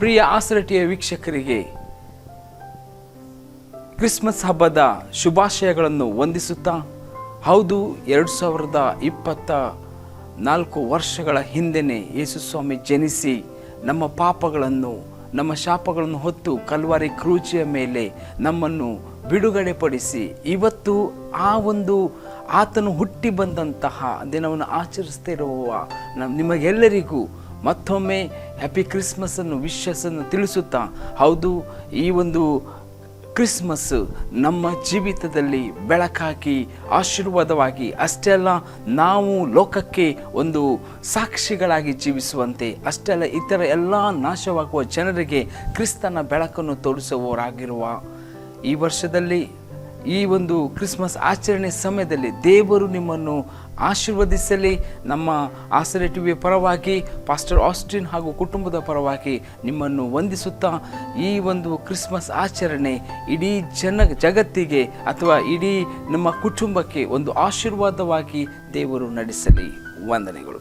ಪ್ರಿಯ ಆಸರಟಿಯ ವೀಕ್ಷಕರಿಗೆ, ಕ್ರಿಸ್ಮಸ್ ಹಬ್ಬದ ಶುಭಾಶಯಗಳನ್ನು ವಂದಿಸುತ್ತಾ, ಹೌದು, ಎರಡು ಸಾವಿರದ ಇಪ್ಪತ್ತ ನಾಲ್ಕು ವರ್ಷಗಳ ಹಿಂದೆಯೇ ಯೇಸುಸ್ವಾಮಿ ಜನಿಸಿ ನಮ್ಮ ಪಾಪಗಳನ್ನು, ನಮ್ಮ ಶಾಪಗಳನ್ನು ಹೊತ್ತು ಕಲ್ವಾರಿ ಕ್ರೂಚಿಯ ಮೇಲೆ ನಮ್ಮನ್ನು ಬಿಡುಗಡೆಪಡಿಸಿ, ಇವತ್ತು ಆ ಒಂದು ಆತನು ಹುಟ್ಟಿ ಬಂದಂತಹ ದಿನವನ್ನು ಆಚರಿಸ್ತಿರುವ ನಮ್ಮ ನಿಮಗೆಲ್ಲರಿಗೂ ಮತ್ತೊಮ್ಮೆ ಹ್ಯಾಪಿ ಕ್ರಿಸ್ಮಸ್ಸನ್ನು ವಿಶ್ವಸನ್ನು ತಿಳಿಸುತ್ತಾ, ಹೌದು, ಈ ಒಂದು ಕ್ರಿಸ್ಮಸ್ ನಮ್ಮ ಜೀವಿತದಲ್ಲಿ ಬೆಳಕಾಗಿ, ಆಶೀರ್ವಾದವಾಗಿ, ಅಷ್ಟೇ ಅಲ್ಲ, ನಾವು ಲೋಕಕ್ಕೆ ಒಂದು ಸಾಕ್ಷಿಗಳಾಗಿ ಜೀವಿಸುವಂತೆ, ಅಷ್ಟೇ ಅಲ್ಲ, ಇತರ ಎಲ್ಲ ನಾಶವಾಗುವ ಜನರಿಗೆ ಕ್ರಿಸ್ತನ ಬೆಳಕನ್ನು ತೋರಿಸುವವರಾಗಿರುವ ಈ ವರ್ಷದಲ್ಲಿ ಈ ಒಂದು ಕ್ರಿಸ್ಮಸ್ ಆಚರಣೆ ಸಮಯದಲ್ಲಿ ದೇವರು ನಿಮ್ಮನ್ನು ಆಶೀರ್ವದಿಸಲಿ. ನಮ್ಮ ಆಸರೆ ಟಿವಿಯ ಪರವಾಗಿ, ಪಾಸ್ಟರ್ ಆಸ್ಟಿನ್ ಹಾಗೂ ಕುಟುಂಬದ ಪರವಾಗಿ ನಿಮ್ಮನ್ನು ವಂದಿಸುತ್ತಾ ಈ ಒಂದು ಕ್ರಿಸ್ಮಸ್ ಆಚರಣೆ ಇಡೀ ಜನ, ಜಗತ್ತಿಗೆ ಅಥವಾ ಇಡೀ ನಮ್ಮ ಕುಟುಂಬಕ್ಕೆ ಒಂದು ಆಶೀರ್ವಾದವಾಗಿ ದೇವರು ನಡೆಸಲಿ. ವಂದನೆಗಳು.